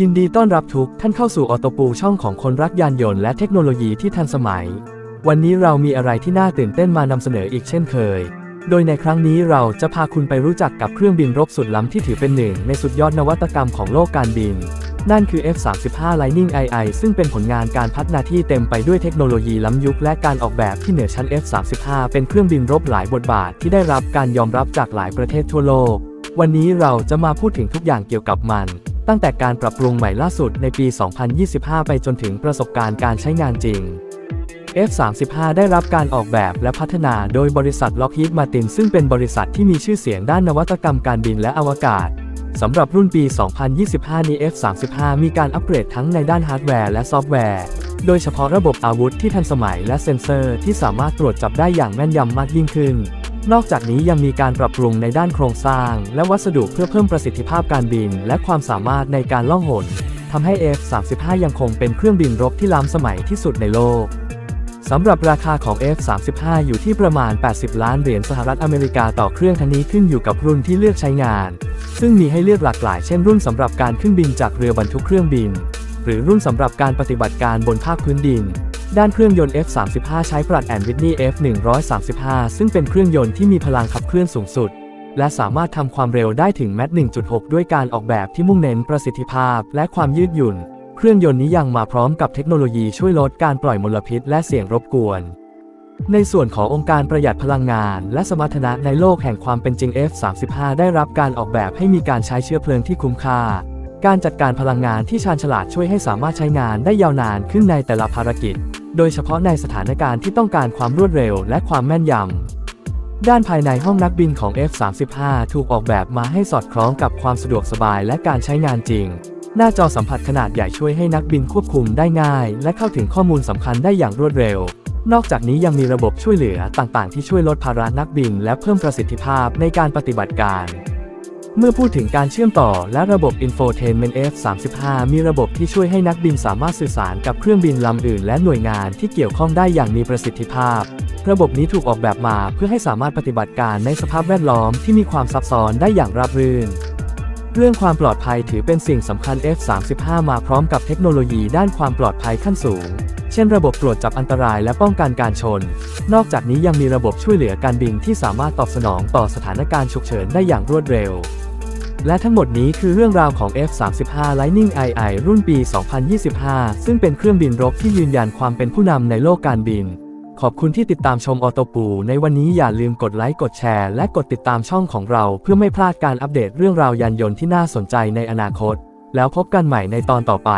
ยินดีต้อนรับทุกท่านเข้าสู่ออโตปูช่องของคนรักยานยนต์และเทคโนโลยีที่ทันสมัย วันนี้เรามีอะไรที่น่าตื่นเต้นมานำเสนออีกเช่นเคย โดยในครั้งนี้เราจะพาคุณไปรู้จักกับเครื่องบินรบสุดล้ำที่ถือเป็นหนึ่งในสุดยอดนวัตกรรมของโลกการบิน นั่นคือ F-35 Lightning II ซึ่งเป็นผลงานการพัฒนาที่เต็มไปด้วยเทคโนโลยีล้ำยุคและการออกแบบที่เหนือชั้น F-35 เป็นเครื่องบินรบหลายบทบาทที่ได้รับการยอมรับจากหลายประเทศทั่วโลก วันนี้เราจะมาพูดถึงทุกอย่างเกี่ยวกับมัน ตั้งแต่การปรับปรุงใหม่ล่าสุดในปี 2025 ไปจนถึงประสบการณ์การใช้งานจริง F-35 ได้รับการออกแบบและพัฒนาโดยบริษัท Lockheed Martin ซึ่งเป็นบริษัทที่มีชื่อเสียงด้านนวัตกรรมการบินและอวกาศสำหรับรุ่นปี 2025 นี้ F-35 มีการอัปเกรดทั้งในด้านฮาร์ดแวร์และซอฟต์แวร์ โดยเฉพาะระบบอาวุธที่ทันสมัยและเซ็นเซอร์ที่สามารถตรวจจับได้อย่างแม่นยำมากยิ่งขึ้น นอกจากนี้ยังมีการปรับปรุงในด้านโครงสร้าง และวัสดุเพื่อเพิ่มประสิทธิภาพการบิน และความสามารถในการล่องหนทำให้ F-35 ยังคงเป็นเครื่องบินรบที่ล้ำสมัยที่สุดในโลกสำหรับราคาของ F-35 อยู่ที่ประมาณ 80 ล้านเหรียญสหรัฐอเมริกาต่อเครื่องทันนี้ขึ้นอยู่กับรุ่นที่เลือกใช้งาน ซึ่งมีให้เลือกหลากหลายเช่นรุ่นสำหรับการขึ้นบินจากเรือบรรทุกเครื่องบิน หรือรุ่นสำหรับการปฏิบัติการบนภาคพื้นดิน ด้านเครื่องยนต์ F-35 ใช้ปรัดแอนวิทนี F135 ซึ่งเป็นเครื่องยนต์ที่มีพลังขับเคลื่อนสูงสุด และสามารถทำความเร็วได้ถึงแมต1.6 ด้วยการออกแบบที่มุ่งเน้นประสิทธิภาพและความยืดหยุ่น เครื่องยนต์นี้ยังมาพร้อมกับเทคโนโลยีช่วยลดการปล่อยมลพิษและเสียงรบกวน ในส่วนขององค์การประหยัดพลังงาน และสมรรถนะในโลกแห่งความเป็นจริง F35 ได้รับการออกแบบให้มีการใช้เชื้อเพลิงที่คุ้มค่าการจัดการพลังงานที่ชาญฉลาดช่วยให้สามารถใช้งานได้ยาวนานขึ้นในแต่ละภารกิจ โดยเฉพาะในสถานการณ์ที่ต้องการความรวดเร็วและความแม่นยำ ด้านภายในห้องนักบินของ F35 ถูกออกแบบมาให้สอดคล้องกับความสะดวกสบายและการใช้งานจริง หน้าจอสัมผัสขนาดใหญ่ช่วยให้นักบินควบคุมได้ง่าย และเข้าถึงข้อมูลสำคัญได้อย่างรวดเร็ว นอกจากนี้ยังมีระบบช่วยเหลือต่างๆ ที่ช่วยลดภาระนักบิน และเพิ่มประสิทธิภาพในการปฏิบัติการ เมื่อพูดถึงการเชื่อมต่อและระบบ Infotainment F35 มีระบบที่ช่วยให้นักบินสามารถสื่อสารกับเครื่องบินลำอื่น และหน่วยงานที่เกี่ยวข้องได้อย่างมีประสิทธิภาพ ระบบนี้ถูกออกแบบมาเพื่อให้สามารถปฏิบัติการในสภาพแวดล้อมที่มีความซับซ้อนได้อย่างราบรื่น เรื่องความปลอดภัยถือเป็นสิ่งสำคัญ F35 มาพร้อมกับเทคโนโลยีด้านความปลอดภัยขั้นสูง เช่น ระบบตรวจจับอันตรายและป้องกันการชน นอกจากนี้ยังมีระบบช่วยเหลือการบินที่สามารถตอบสนองต่อสถานการณ์ฉุกเฉินได้อย่างรวดเร็ว และทั้งหมดนี้คือเรื่องราวของ F35 Lightning II รุ่นปี 2025 ซึ่งเป็นเครื่องบินรบที่ยืนยันความเป็นผู้นำในโลกการบิน ขอบคุณที่ติดตามชมออโตปูในวันนี้อย่าลืมกดไลค์กดแชร์ และกดติดตามช่องของเรา เพื่อไม่พลาดการอัปเดตเรื่องราวยานยนต์ที่น่าสนใจในอนาคต แล้วพบกันใหม่ในตอนต่อไป